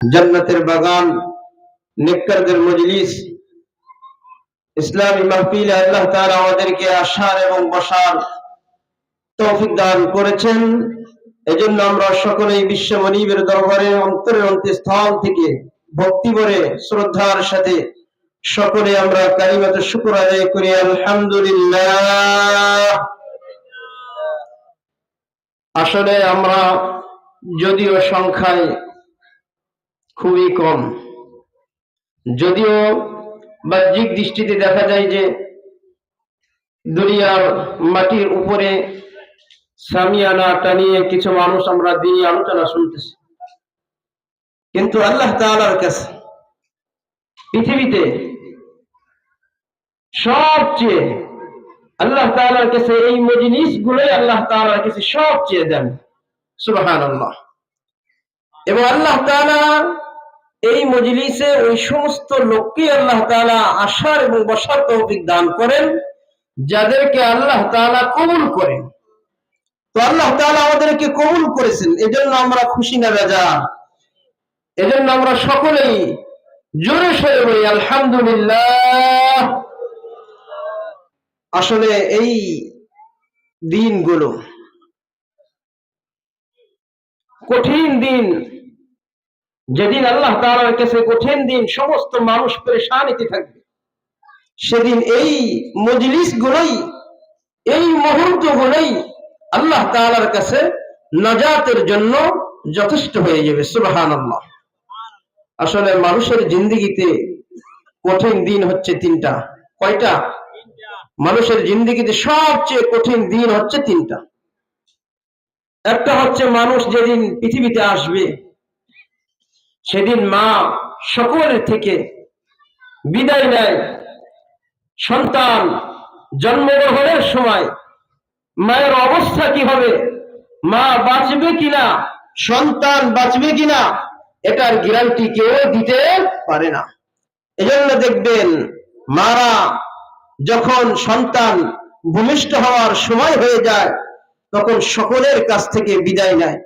জান্নাতের বাগান, নেককারদের মজলিস। ইসলামী মাহফিলে আল্লাহ তাআলা আমাদেরকে আসার এবং বসার তৌফিক দান করেছেন। এজন্য আমরা সকলেই বিশ্ব মনিবের দরবারে অন্তরের অন্তঃস্থল থেকে ভক্তি ভরে শ্রদ্ধার সাথে সকলে আমরা কালিমাতে শুকর আদায় করি, আলহামদুলিল্লাহ। আসলে আমরা যদিও সংখ্যায় খুবই কম। যদিও বাহ্যিক দৃষ্টিতে দেখা যায় যে দুনিয়ার মাটির উপরে সামিয়ানা টানিয়ে কিছু মানুষ আমরা দিনই আলোচনা শুনতেছি। কিন্তু আল্লাহ তাআলার কাছে পৃথিবীতে সবচেয়ে আল্লাহ তাআলার কাছে এই মজলিস গুলোই আল্লাহ তাআলার কাছে সবচেয়ে দেন। সুবহানাল্লাহ। এবং আল্লাহ তাআলা এই মজলিসে ওই সমস্ত লোককে আল্লাহ তাআলা আসার এবং বসার তৌফিক দান করেন, যাদেরকে আল্লাহ তাআলা কবুল করেন। তো আল্লাহ তাআলা আমাদেরকে কবুল করেছেন, এজন্য আমরা খুশি না বেজা এজন্য আমরা সকলেই জোরে সরে বলি, আলহামদুলিল্লাহ। আসলে এই দিনগুলো কঠিন দিন যেদিন আল্লাহ তাআলার কাছে কঠিন দিন সমস্ত মানুষ পরেশানিতে থাকবে। সেদিন এই মজলিস গুলোই এই মুহূর্ত গুলোই আল্লাহ তাআলার কাছে নাজাতের জন্য যথেষ্ট হয়ে যাবে। সুবহান আল্লাহ আসলে মানুষের জিন্দিগিতে কঠিন দিন হচ্ছে তিনটা। কয়টা? মানুষের জিন্দিগিতে সবচেয়ে কঠিন দিন হচ্ছে তিনটা। একটা হচ্ছে মানুষ যেদিন পৃথিবীতে আসবে সেদিন মা সকলের থেকে বিদায় নেয়। সন্তান জন্মগ্রহণের সময় মায়ের অবস্থা কি হবে? মা বাঁচবে কিনা? সন্তান বাঁচবে কিনা? এটার গ্যারান্টি কেউ দিতে পারে না। এজন্য দেখবেন মারা যখন সন্তান ভূমিষ্ঠ হওয়ার সময় হয়ে যায়, তখন সকলের কাছ থেকে বিদায় নেয়।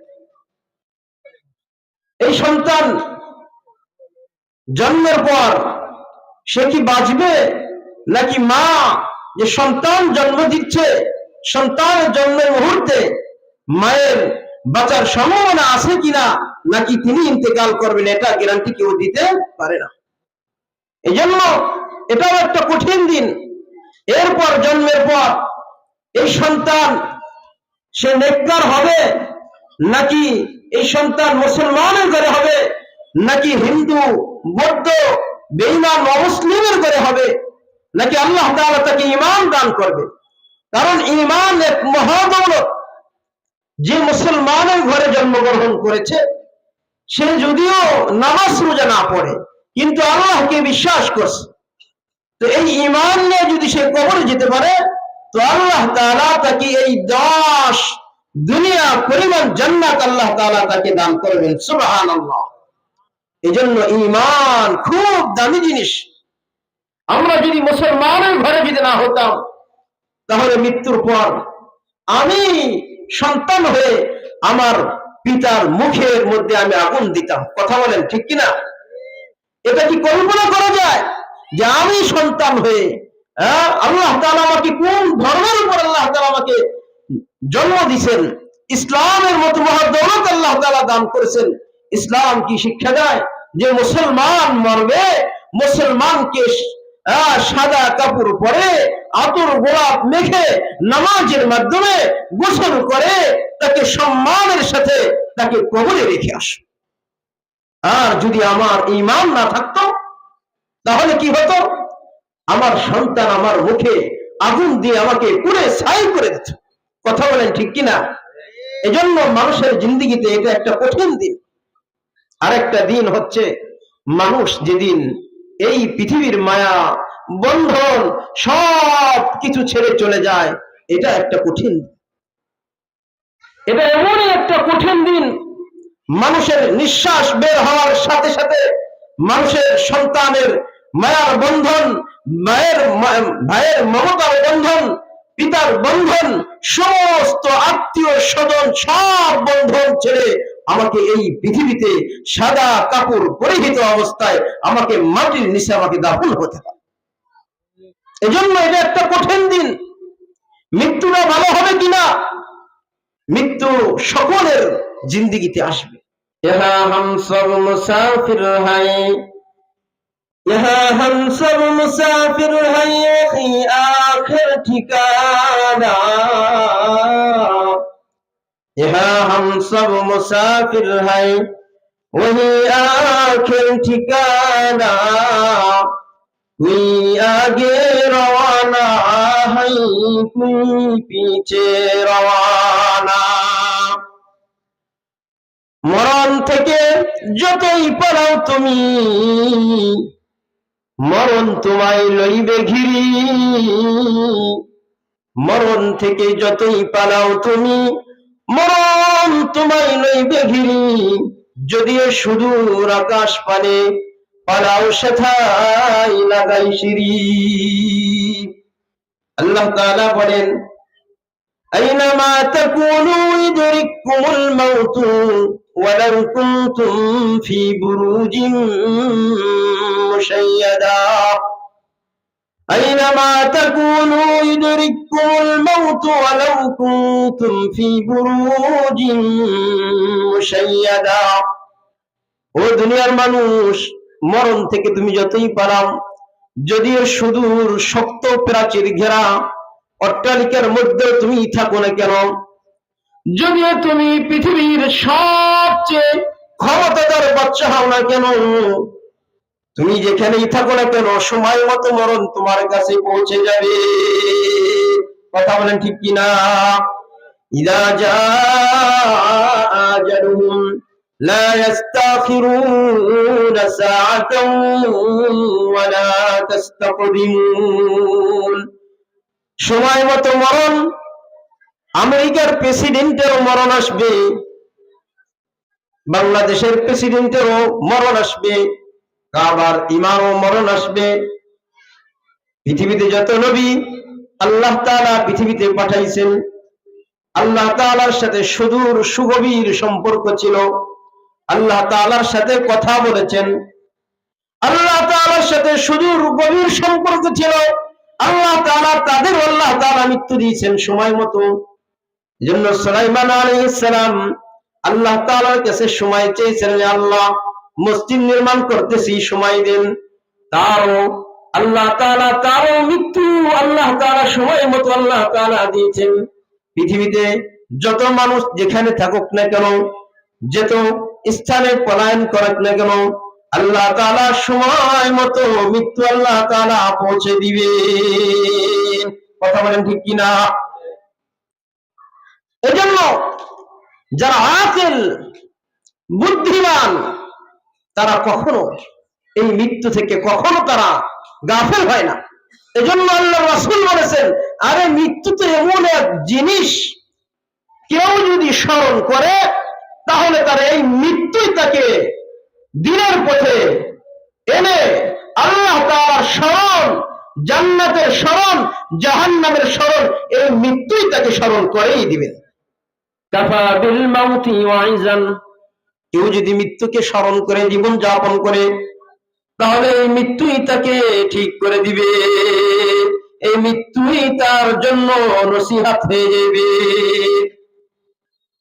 এই সন্তান জন্মের পর সে কি বাঁচবে? নাকি মা যে সন্তান জন্ম দিচ্ছে সন্তানের জন্মের মুহূর্তে মায়ের বাঁচার সম্ভাবনা আছে কিনা, নাকি তিনি ইন্তেকাল করবেন, এটা গ্যারান্টি কেউ দিতে পারে না। এই জন্য এটাও একটা কঠিন দিন। এরপর জন্মের পর এই সন্তান সে নেককার হবে, নাকি এই সন্তান মুসলমানের ঘরে হবে, নাকি হিন্দু, বৌদ্ধ বেইমান অমুসলিমের ঘরে হবে, নাকি আল্লাহ তাআলা তাকে ইমান দান করবে? কারণ ইমান এক মহাদৌলত। যে মুসলমানের ঘরে জন্মগ্রহণ করেছে, সে যদিও নামাজ রোজা না পড়ে, কিন্তু আল্লাহকে বিশ্বাস করছে। তো এই ইমান নিয়ে যদি সে কবরে যেতে পারে, তো আল্লাহ তাআলা তাকে এই দশ দুনিয়া পরিমাণ জান্নাত আল্লাহ তাআলা তাকে দান করবেন, সুবহানাল্লাহ। এজন্য ইমান খুব দামি জিনিস। আমরা যদি মুসলমানের ঘরে যদি না হতাম, তাহলে মৃত্যুর পর আমি সন্তান হয়ে আমার পিতার মুখের মধ্যে আমি আগুন দিতাম। কথা বলেন ঠিক কিনা? এটা কি কল্পনা করা যায় যে আমি সন্তান হয়ে হ্যাঁ আল্লাহ তাআলা আমাকে কোন ধর্মের উপর আল্লাহ তাআলা আমাকে জন্ম দিছেন। ইসলামের মতো মহাদৌলত আল্লাহ তাআলা দান করেছেন। ইসলাম কি শিক্ষা দেয়? যে মুসলমান মরবে, মুসলমানকে সাদা কাপড় পরে, আতর গোলাপ মেখে নামাজের মাধ্যমে গোসল করে, তাকে সম্মানের সাথে তাকে কবরে রেখে আস। আর যদি আমার ইমান না থাকতো, তাহলে কি হতো? আমার সন্তান আমার মুখে আগুন দিয়ে আমাকে পুরে ছাই করে দিত। কথা বলেন ঠিক কিনা? এজন্য মানুষের জিন্দিগিতে এটা একটা কঠিন দিন। আরেকটা দিন হচ্ছে মানুষ যেদিন এই পৃথিবীর মায়া বন্ধন সব কিছু ছেড়ে চলে যায় এটা একটা কঠিন এটা এমনই একটা কঠিন দিন। মানুষের নিঃশ্বাস বের হওয়ার সাথে সাথে মানুষের সন্তানের মায়ার বন্ধন মায়ের ভাইয়ের মমতার বন্ধন পিতার বন্ধন, সমস্ত আত্মীয় স্বজন, সব বন্ধন ছেড়ে আমাকে এই পৃথিবীতে সাদা কাপড় পরিহিত অবস্থায় আমাকে মাটির নিচে আমাকে দাফন হতে হবে। এজন্য এটা একটা কঠিন দিন। মৃত্যুটা ভালো হবে কিনা? মৃত্যু সকলের জিন্দিগিতে আসবে। ইহা ইহা হাম সব মুসাফির হাই কি আখির ঠিকানা ইহা হাম সব মুসাফির হাই वही आखिर ठिकाना कोई आगे रवाना है कोई पीछे रवाना মরণ থেকে যতই পালাও তুমি মরণ তোমায় লইবে ঘিরি। মরণ থেকে যতই পালাও তুমি, মরণ তোমায় লইবে ঘিরি। যদিও সুদূর আকাশ পানে পালাও সেথাই লাগাই সিরি আল্লাহ তালা বলেন আইনামা তাকুনু ইদরিকুমুল মাউত, ওয়ালাউ কুনতুম ফি বুরুজিন مشيدا أينما تكونوا يدرككم الموت ولو كنتم في بروج مشيدا ও দুনিয়ার মানুষ মরণ থেকে তুমি যতই পালাও যদিও সুদূর শক্ত প্রাচীর ঘেরা অট্টালিকার মধ্যে তুমি থাকো না কেন যদিও তুমি পৃথিবীর সবচেয়ে ক্ষমতাদার বাচ্চা হও না কেন তুমি যেখানেই থাকো না কেন সময় মতো মরণ তোমার কাছে পৌঁছে যাবে কথা বলেন ঠিক কিনা ইদা যা আজালুহুম لا يستأخرون ساعة ولا تستقدمون সময় মতো মরণ আমেরিকার প্রেসিডেন্টেরও মরণ আসবে বাংলাদেশের প্রেসিডেন্টেরও মরণ আসবে কাবার ইমামও মরণ আসবে। পৃথিবীতে যত নবী আল্লাহ তাআলা পৃথিবীতে পাঠাইছেন। আল্লাহ তাআলার সাথে সুদূর সুগভীর সম্পর্ক ছিল। আল্লাহ তাআলার সাথে কথা বলেছেন। আল্লাহ তাআলার সাথে সুদূর গভীর সম্পর্ক ছিল। আল্লাহ তাআলা তাদের আল্লাহ তালা মৃত্যু দিয়েছেন সময় মতো। জন্য সুলাইমান আলাইহিস সালাম আল্লাহ তাআলার কাছে সময় চেয়েছেন আল্লাহ মসজিদ নির্মাণ করতেছি, সময় দিন। তারও আল্লাহ তাআলা, তারও মৃত্যু আল্লাহ তাআলা সময় মতো আল্লাহ তাআলা দিয়েছেন। পৃথিবীতে যত মানুষ যেখানে থাকুক না কেন, যেত স্থানে পলায়ন করুক না কেন, আল্লাহ তাআলা সময় মতো মৃত্যু আল্লাহ তাআলা পৌঁছে দিবে কথা বলেন ঠিক কিনা? এজন্য যারা আছেন, বুদ্ধিমান তারা কখনো এই মৃত্যু থেকে কখনো তারা গাফেল হয় না। এজন্য আল্লাহ রাসূল বলেছেন, আরে মৃত্যু তো এমন এক জিনিস কেউ যদি স্মরণ করে, তাহলে তার এই মৃত্যুই তাকে দিনের পথে এনে আল্লাহ তাআলার স্মরণ, জান্নাতের স্মরণ, জাহান্নামের স্মরণ, এই মৃত্যুই তাকে স্মরণ করেই দিবেন। কাফা বিল মাউতি ওয়াইজান। কেউ যদি মৃত্যুকে স্মরণ করে জীবন যাপন করে, তাহলে এই মৃত্যুই তাকে ঠিক করে দিবে। এই মৃত্যুই তার জন্য নসিহাত হয়ে যাবে।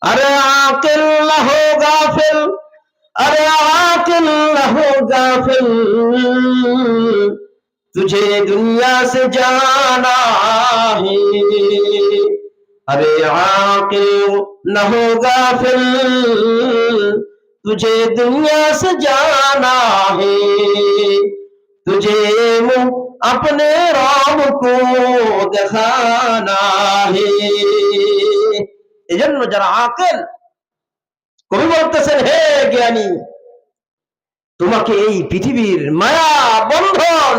আরে আকেল লাহ গাফেল, আরে আকেল লাহ গাফেল, তুঝে দুনিয়া সে জানা হে। আরে আকেল লাহ গাফেল तुझे दुनिया से जाना है तुझे मुंह अपने राम को दिखाना है এজন্য যারা আকেল কবি বলতেছেন হে জ্ঞানী তোমাকে এই পৃথিবীর মায়া বন্ধন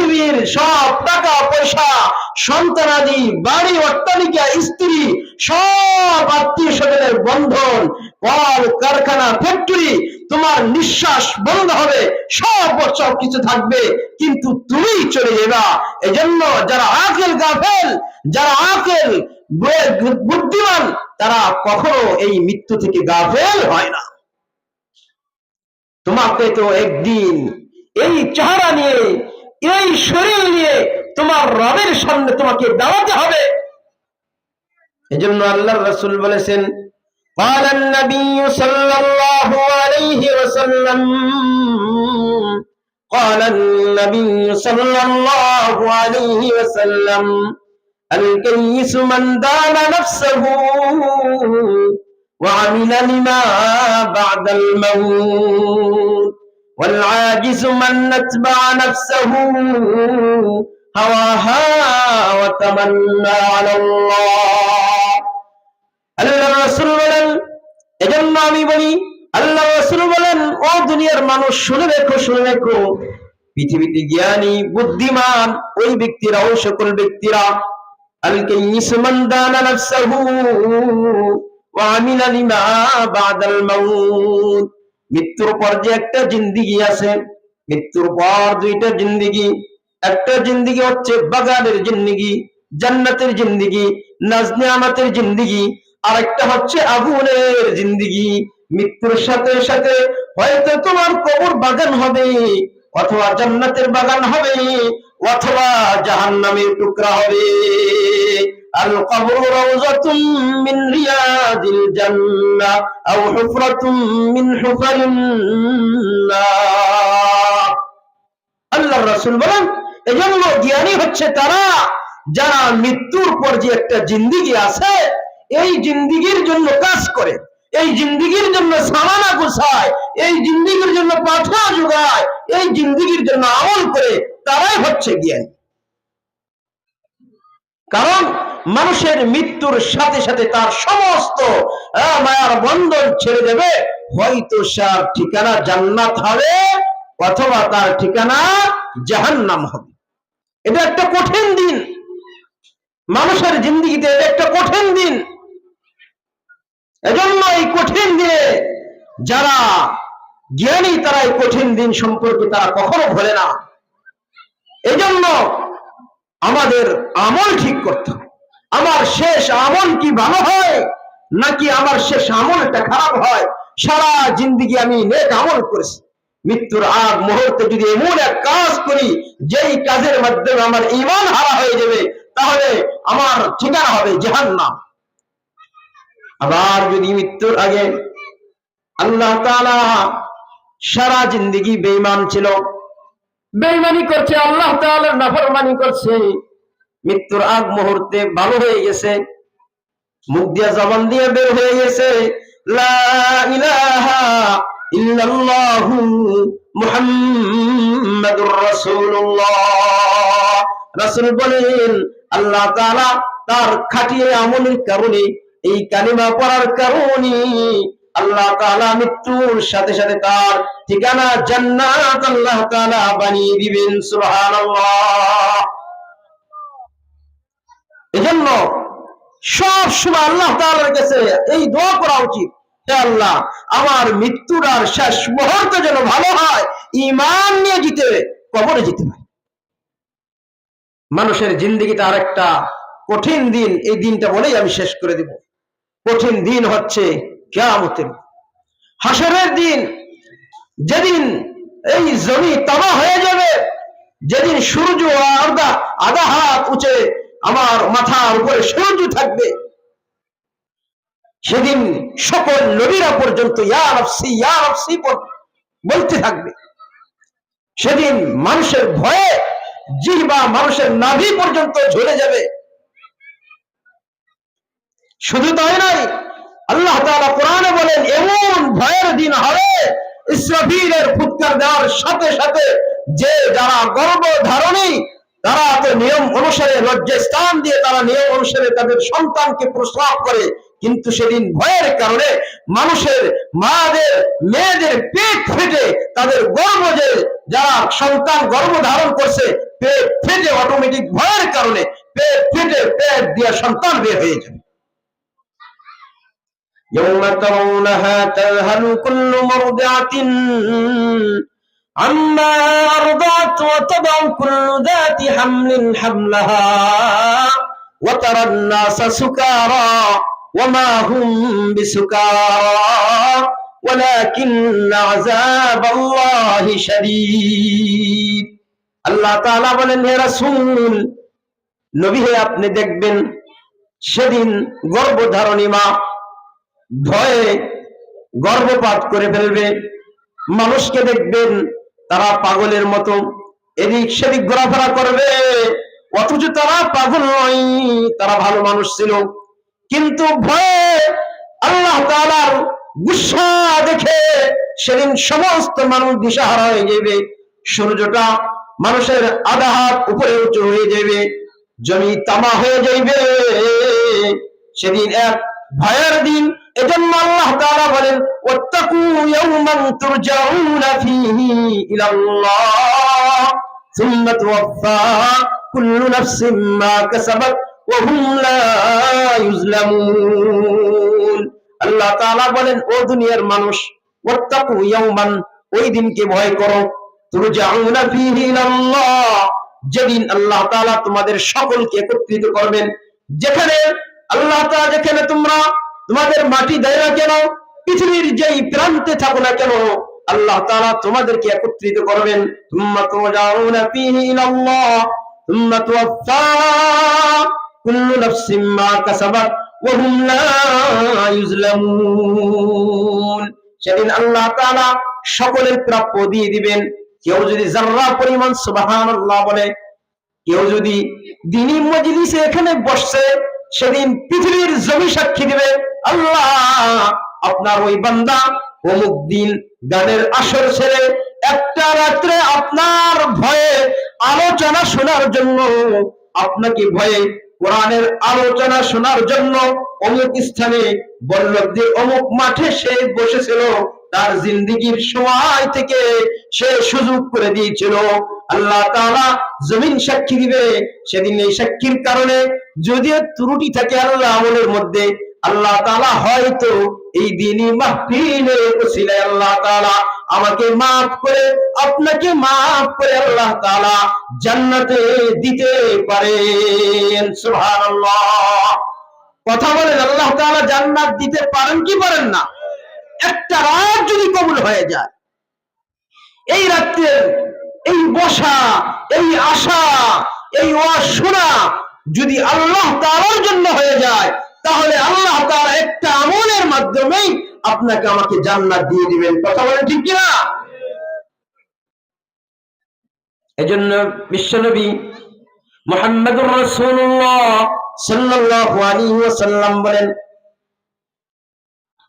পৃথিবীর সব টাকা পয়সা সন্তানাদি বাড়ি অট্টালিকা স্ত্রী সব আত্মীয় স্বজনের বন্ধন কল কারখানা, ফ্যাক্টরি, তোমার নিঃশ্বাস বন্ধ হবে, সব সব কিছু থাকবে, কিন্তু তুমি চলে যাবা। এজন্য যারা আকেল গাফেল, যারা আকেল বুদ্ধিমান, তারা কখনো এই মৃত্যু থেকে গাফেল হয় না। তোমাকে তো একদিন এই চেহারা নিয়ে, এই শরীর নিয়ে তোমার রবের সামনে তোমাকে দাঁড়াতে হবে। এজন্য আল্লাহ রসুল বলেছেন قال النبي صلى الله عليه وسلم قال النبي صلى الله عليه وسلم الكيس من دان نفسه وعمل لما بعد الموت والعاجز من أتبع نفسه هواها وتمنى على الله. الله رسول এজন্য আমি বলি, আল্লাহ বলেন, ও দুনিয়ার মানুষ, শুনে রেখো শুনে রেখো। পৃথিবীতে জ্ঞানী, বুদ্ধিমান, ওই ব্যক্তিরা ওই সকল ব্যক্তিরা আলকে ইসমান দানা নাফসাহু ওয়া লিমা বাদাল মাউত। মৃত্যুর পর যে একটা জিন্দিগি আছে, মৃত্যুর পর দুইটা জিন্দিগি। একটা জিন্দিগি হচ্ছে বাগানের জিন্দিগি, জান্নাতের জিন্দিগি, নাজনিয়ামাতের জিন্দিগি আর একটা হচ্ছে আগুনের জিন্দিগি। মৃত্যুর সাথে সাথে হয়তো তোমার কবর বাগান হবে, অথবা জান্নাতের বাগান হবে, অথবা জাহান্নামের টুকরা হবে। আল কবর মিন রিয়াদিল আও হুফরাতুম মিন রাসূল বলেন, এজন্য জ্ঞানী হচ্ছে তারা যারা মৃত্যুর পর যে একটা জিন্দিগি আছে এই জিন্দিগির জন্য কাজ করে, এই জিন্দিগির জন্য সামানা গুছায়, এই জিন্দিগির জন্য পাঠা যোগায়, এই জিন্দিগির জন্য আমল করে, তারাই হচ্ছে জ্ঞানী। কারণ মানুষের মৃত্যুর সাথে সাথে তার সমস্ত মায়ার বন্ধন ছেড়ে দেবে। হয়তো তার ঠিকানা জান্নাত হবে, অথবা তার ঠিকানা জাহান্নাম হবে। এটা একটা কঠিন দিন। মানুষের জিন্দিগিতে এটা একটা কঠিন দিন। এজন্য এই কঠিন দিনে যারা জ্ঞানী, তারা এই কঠিন দিন সম্পর্কে তারা কখনো ভোলে না। এজন্য আমাদের আমল ঠিক করতে আমার শেষ আমল কি ভালো হয়, নাকি আমার শেষ আমলটা খারাপ হয়? সারা জিন্দিগি আমি নেক আমল করেছি। মৃত্যুর আগ মুহূর্তে যদি এমন এক কাজ করি, যেই কাজের মাধ্যমে আমার ইমান হারা হয়ে যাবে, তাহলে আমার ঠিকানা হবে জাহান্নাম। আবার যদি মৃত্যুর আগে আল্লাহ সারা জিন্দিগি বেঈমান ছিল, বেঈমানি করছে, আল্লাহ নাফরমানি করছে, মৃত্যুর আগ মুহূর্তে ভালো হয়ে গেছে, মুখ দিয়া জবান দিয়ে বের হয়ে গেছে রাসূল বলেন, আল্লাহ তার খাটিয়ে আমলের কারণে এই কালিমা পড়ার কারণে আল্লাহ তাআলা মৃত্যুর সাথে সাথে তার ঠিকানা জান্নাত আল্লাহ তাআলা বানিয়ে দিবেন, সুবহানাল্লাহ। এজন্য সব সময় আল্লাহ তাআলার কাছে এই দোয়া করা উচিত আল্লাহ, আমার মৃত্যুর আর শেষ মুহূর্ত যেন ভালো হয় ইমান নিয়ে জিতে কবরে জিতে পারে মানুষের জিন্দিগিতে আর একটা কঠিন দিন, এই দিনটা বলেই আমি শেষ করে দেব। কঠিন দিন হচ্ছে কেয়ামতের। হাসরের দিন যেদিন এই জমি তামা হয়ে যাবে, যেদিন সূর্য আধা আধা হাত উঁচে আমার মাথার উপরে সূর্য থাকবে, সেদিন সকল নবীরা পর্যন্ত, ইয়া নফসি ইয়া নফসি বল- বলতে থাকবে। সেদিন মানুষের ভয়ে জিহবা মানুষের নাভি পর্যন্ত ঝরে যাবে। শুধু তাই নয়, আল্লাহ তাআলা কোরআনে বলেন, এমন ভয়ের দিন হবে ইসরাফিলের ফুৎকার দেওয়ার সাথে সাথে যে যারা গর্ভ ধারণী তারা তো নিয়ম অনুসারে লজ্জা স্থান দিয়ে তারা নিয়ম অনুসারে তাদের সন্তানকে প্রস্রাব করে। কিন্তু সেদিন ভয়ের কারণে মানুষের মাদের, মেয়েদের পেট ফেটে তাদের গর্ভ যে যারা সন্তান গর্ভ ধারণ করছে, পেট ফেটে অটোমেটিক ভয়ের কারণে পেট ফেটে পেট দিয়ে সন্তান বের হয়ে যাবে। يوم ترونها تذهل كل مرضعة عما أرضعت وتضع كل ذات حمل حملها وترى الناس سكارى وما هم بسكارى ولكن عذاب الله شديد আল্লাহ তাআলা বলেন হে রাসূল নবী হে আপনি দেখবেন সেদিন গর্ভধারণী মা ভয়ে গর্ভপাত করে ফেলবে। মানুষকে দেখবেন তারা পাগলের মতো। এদিক সেদিক ঘোরাফেরা করবে। অথচ তারা পাগল নয়, তারা ভালো মানুষ ছিল। কিন্তু ভয়ে আল্লাহ তাআলার গুসা দেখে সেদিন সমস্ত মানুষ দিশাহারা হয়ে যাবে। সূর্যটা মানুষের আধা হাত উপরে উঁচু হয়ে যাবে। জমি তামা হয়ে যাইবে। সেদিন এক ভয়ের দিন এজন্য আল্লাহ তাআলা বলেন, ওয়াত্তাকু ইয়াওমান তুরজাউনা ফীহি ইলাল্লাহ, সুম্মা তুওয়াফা কুল্লু নাফসিন মা কাসাবাত ওয়া হুম লা ইউজলামুন আল্লাহ তাআলা বলেন, ও দুনিয়ার মানুষ, ওয়াত্তাকু ইয়াওমান ওই দিনকে ভয় করো। তুরজাউনা ফীহি ইলাল্লাহ, যেদিন আল্লাহ তাআলা তোমাদের সকলকে একত্রিত করবেন। যেখানে আল্লাহ তাআলা, যেখানে তোমরা তোমাদের মাটি দেয় না কেন? পৃথিবীর যেই প্রান্তে থাকো না কেন? আল্লাহ তাআলা তোমাদেরকে একত্রিত করবেন। সেদিন আল্লাহ তাআলা সকলের প্রাপ্য দিয়ে দিবেন। কেউ যদি জাররা পরিমাণ সুবহানাল্লাহ বলে, কেউ যদি দিনী মজলিসে এখানে বসছে, সেদিন পৃথিবীর জমি সাক্ষী দিবে। আল্লাহ, আপনার ওই বান্দা অমুক দিন গানের আসর ছেড়ে একটা রাত্রে আপনার ভয়ে আলোচনা শোনার জন্য, আপনাকে ভয়ে কোরআনের আলোচনা শোনার জন্য অমুক স্থানে বল্লভদের অমুক মাঠে সে বসেছিল, তার জিন্দিগির সময় থেকে সে সুযোগ করে দিয়েছিল। আল্লাহ তাআলা জমিন সাক্ষী দিবে, সেদিন এই সাক্ষীর কারণে যদিও ত্রুটি থাকে আল্লাহ আমলের মধ্যে আল্লাহ তালা হয়তো এই দিনই মাহফিলে ওসিলায় আল্লাহ তাআলা আমাকে মাফ করে, আপনাকে মাফ করে আল্লাহ তাআলা জান্নাতে দিতে পারেন। কথা বলেন, আল্লাহ তাআলা জান্নাত দিতে পারেন কি পারেন না? একটা রাত যদি কবুল হয়ে যায়, এই রাত্রে এই বসা, এই আশা এই ওয়াজ শোনা যদি আল্লাহ তাআলার জন্য হয়ে যায় তাহলে আল্লাহ তার একটা আমলের মাধ্যমে আপনাকে আমাকে জান্নাত দিয়ে দিবেন। কথা বলেন ঠিক কিনা? এজন্য বিশ্বনবী মোহাম্মদুর রাসূলুল্লাহ সাল্লাল্লাহু আলাইহি ওয়াসাল্লাম বলেন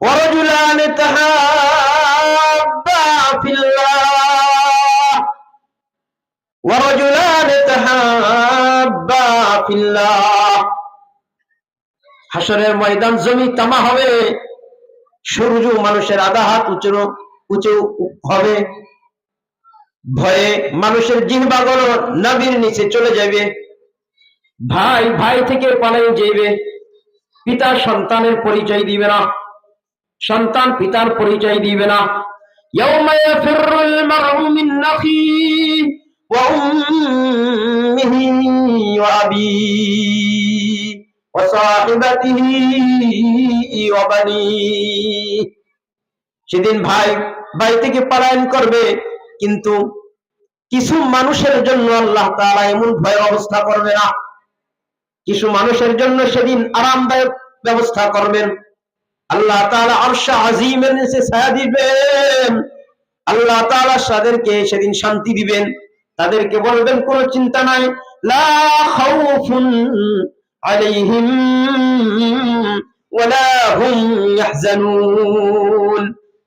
ورجلان تحابا في الله ورجلان تحابا في الله হাসরের ময়দান জমি তামা হবে সূর্য মানুষের আধা হাত উঁচু উঁচু হবে ভয়ে মানুষের জিহ্বাগুলো নাভির নিচে চলে যাবে ভাই ভাই থেকে পালাই যাইবে পিতা সন্তানের পরিচয় দিবে না সন্তান পিতার পরিচয় দিবে না يوم يفر المرء من أخيه وأمه وأبيه وصاحبته وبنيه সেদিন ভাই ভাই থেকে পলায়ন করবে, কিন্তু কিছু মানুষের জন্য আল্লাহ তাআলা এমন ভয় অবস্থা করবে না। কিছু মানুষের জন্য সেদিন আরামদায়ক ব্যবস্থা করবেন। আল্লাহ তাআলা আরশ আজিমের নিচে ছায়া দিবেন। আল্লাহ তাআলা তাদেরকে সেদিন শান্তি দিবেন। তাদেরকে বলবেন, কোনো চিন্তা নাই। লা আলাইহিম ওয়ালা হুম ইয়াহজানুন।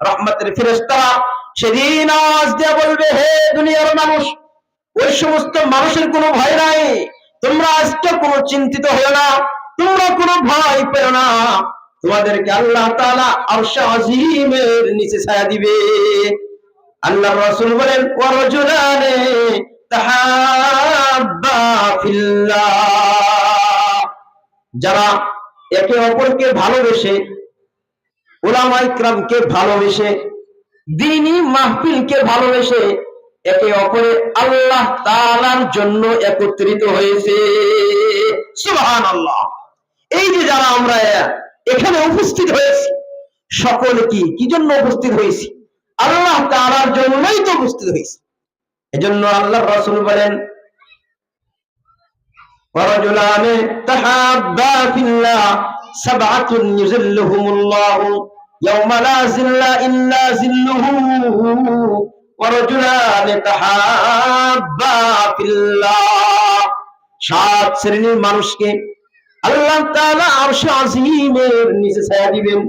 রহমতের ফেরেশতারা সেদিন আওয়াজ দিয়ে বলবে, হে দুনিয়ার মানুষ, ওই সমস্ত মানুষের কোনো ভয় নাই। তোমরা আজকে কোনো চিন্তিত হও না, তোমরা কোনো ভয় পেও না। তোমাদেরকে আল্লাহ তাআলা আরশ আজিমের নিচে ছায়া দিবে। আল্লাহ রাসূল বলেন ওয়ারজুলানে তাহাব্বা ফিল্লাহ। যারা একে অপরকে ভালোবেসে ওলামাই ক্রামকে ভালোবেসে, দিনী মাহফিলকে ভালোবেসে একে অপরে আল্লাহ তাআলার জন্য একত্রিত হয়েছে। এই যে যারা আমরা এখানে উপস্থিত হয়েছি, সকলে কি? কি জন্য উপস্থিত হয়েছি? আল্লাহ তাআলার জন্যই তো উপস্থিত হয়েছি। এজন্য আল্লাহ রাসূল বলেন ورجلان تحابا في الله سبعة يذلهم الله يوم لا ظل إلا ظله ورجلان تحابا في الله সাত শ্রেণীর মানুষকে আল্লাহ তাআলা আরশ আজিমের নিচে ছায়া দিবেন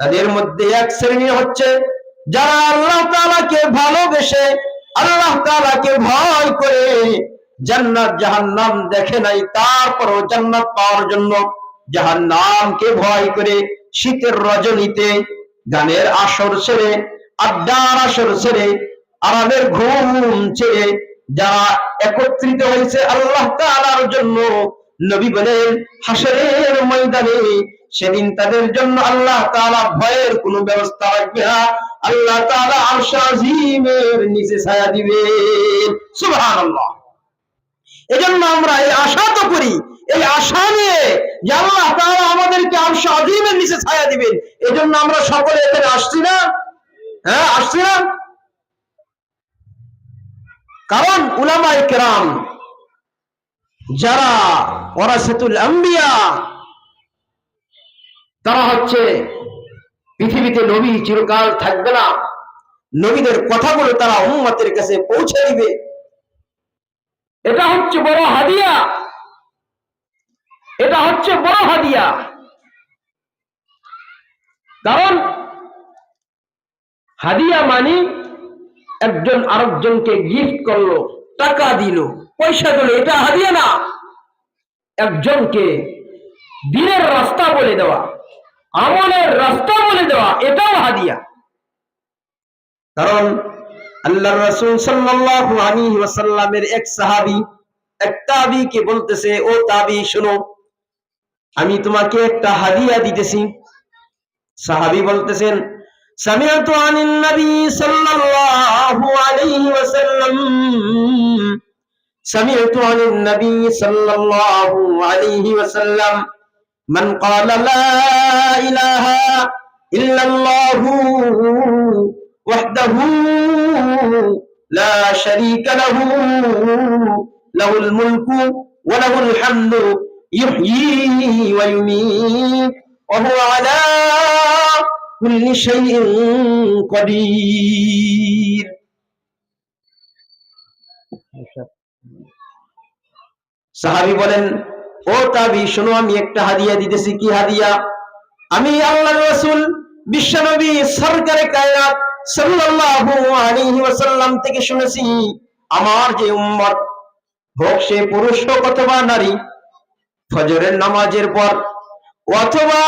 তাদের মধ্যে এক শ্রেণী হচ্ছে যারা আল্লাহ তাআলাকে ভালোবেসে আল্লাহ তাআলাকে ভয় করে জান্নাত জাহান্নাম দেখে নাই, তারপরও জান্নাত পাওয়ার জন্য জাহান্নামকে ভয় করে শীতের রজনীতে গানের আসর ছেড়ে আড্ডার আসর ছেড়ে আরামের ঘুম ছেড়ে যারা একত্রিত হয়েছে আল্লাহ তাআলার জন্য, নবী বলেন, হাসরের ময়দানে সেদিন তাদের জন্য আল্লাহ তাআলা ভয়ের কোনো ব্যবস্থা রাখবে না। আল্লাহ তাআলা আরশ আজিমের নিচে ছায়া দিবেন। সুবহানাল্লাহ। এজন্য আমরা এই আশা তো করি, এই আশা নিয়ে যে আল্লাহ তাআলা আমাদেরকে আরশ আজিমের নিচে ছায়া দিবেন, এজন্য আমরা সকলে এখানে আসছি না? হ্যাঁ আসছি না? কারণ উলামায়ে কেরাম, যারা ওরাসাতুল আম্বিয়া, তারা হচ্ছে পৃথিবীতে নবী চিরকাল থাকবে না। নবীদের কথাগুলো তারা উম্মতের কাছে পৌঁছে দিবে। এটা হচ্ছে বড় হাদিয়া। এটা হচ্ছে বড় হাদিয়া। কারণ হাদিয়া মানে একজন আরেকজনকে গিফট করল, টাকা দিল, পয়সা দিল, এটা হাদিয়া না। একজনকে দিনের রাস্তা বলে দেওয়া, আমলের রাস্তা বলে দেওয়া, এটাও হাদিয়া। কারণ আল্লাহর রাসূল সাল্লাল্লাহু আলাইহি ওয়াসাল্লামের এক সাহাবী, এক তাবীকে বলতেছে, ও তাবী, শুনো, আমি তোমাকে একটা হাদিয়া দিতেছি। সাহাবী বলতেছেন, সামিআতু আনিন নবী সাল্লাল্লাহু আলাইহি ওয়াসাল্লাম, সামিআতু আনিন নবী সাল্লাল্লাহু আলাইহি ওয়াসাল্লাম, মান ক্বালা লা ইলাহা ইল্লাল্লাহু وحده لا شريك له له الملك وله الحمد يحيي ويميت وهو على كل شيء قدير সাহাবি বলেন ও তাবি শোনো আমি একটা হাদিয়া দিতেছি কি হাদিয়া আমি আল্লাহ রাসূল বিশ্বনবী সরকারে কায়নাত সাল্লাল্লাহু থেকে শুনেছি, আমার যে উম্মত, হোক সে পুরুষ হোক অথবা নারী, ফজরের নামাজের পর অথবা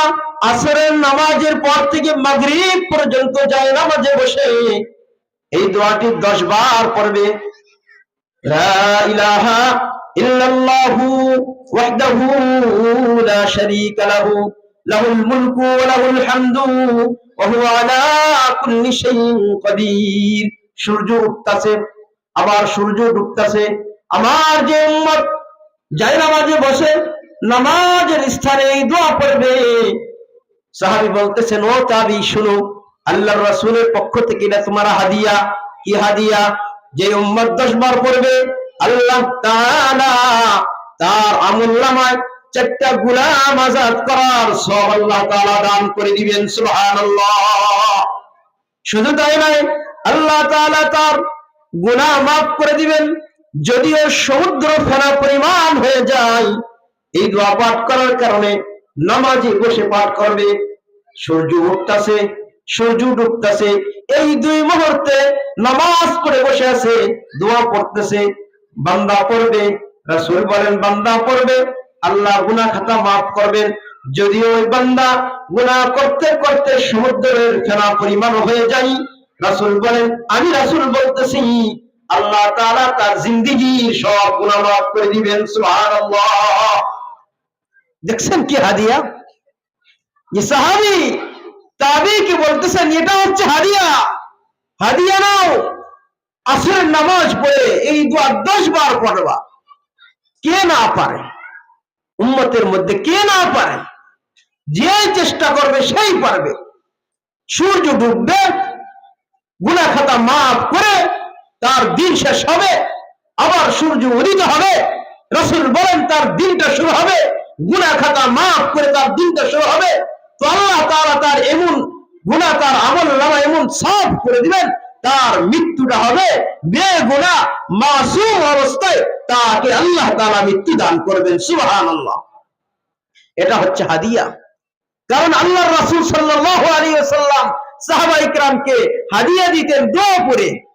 আসরের নামাজের পর থেকে মাগরিব পর্যন্ত যায় নামাজে বসে, এই দোয়াটি দশ বার পড়বে। লাহুল মুলকু লাহুল হামদু সূর্য উঠতাছে, আবার সূর্য ডুবতাছে। আমার যে উম্মত যায় নামাজে বসে, নামাজের স্থানে দোয়া পড়বে। সাহাবি বলতেছেন, ও তাবি শুনো, আল্লাহর রাসূলের পক্ষ থেকে এটা তোমার হাদিয়া। কি হাদিয়া? যে উম্মত দশ বার পড়বে, আল্লাহ তার আমল নামায় চারটা গুলাম আজাদ করার সব আল্লাহ তাআলা দান করে দিবেন, সুবহানাল্লাহ। শুধু তাই নয়, আল্লাহ তাআলা তার গুনাহ মাফ করে দিবেন, যদিও সমুদ্র ফেরা পরিমাণ হয়ে যায়, এই দোয়া পাঠ করার কারণে নামাজে বসে পাঠ করবে, সূর্য উঠতাছে, সূর্য ডুবতাছে, এই দুই মুহূর্তে নামাজ পড়ে বসে আছে, দোয়া পড়তেছে, বান্দা পড়বে, রাসূল বলেন, বান্দা পড়বে আল্লাহ গুনাহ খাতা মাফ করবেন। যদিও ওই বান্দা গুনাহ করতে করতে সমুদ্রের ফেনা পরিমাণ হয়ে যায়। রাসূল বলেন, আমি রাসূল বলতেছি, আল্লাহ তাআলা তার জিন্দেগির সব গুনাহ মাফ করে দিবেন, সুবহানাল্লাহ। দেখছেন কি হাদিয়া? সাহাবি তাবি কি বলতেছেন, এটা হচ্ছে হাদিয়া। হাদিয়া নাও, আসরের নামাজ পড়ে এই দোয়া দশ বার পড়বা। কে না পারে? উম্মতের মধ্যে কে না পারে, যে চেষ্টা করবে সেই পারবে। সূর্য ডুববে, গুনা খাতা মাফ করে, তার দিন শেষ হবে, আবার সূর্য উদিত হবে, রসুল বলেন তার দিনটা শুরু হবে, গুনা খাতা মাফ করে তার দিনটা শুরু হবে। তো আল্লাহ তাআলা তার এমন গুনা তার আমল নামা এমন সাফ করে দিবেন তার মৃত্যুটা হবে বেগুনা মাসুম অবস্থায়। তাকে আল্লাহ তালা মৃত্যু দান করবেন, সুবহানাল্লাহ। এটা হচ্ছে হাদিয়া। কারণ আল্লাহ রাসুল সাল্লাহ আলী সাল্লাম সাহাবা ইকরামকে হাদিয়া দিতেন দোয়া করে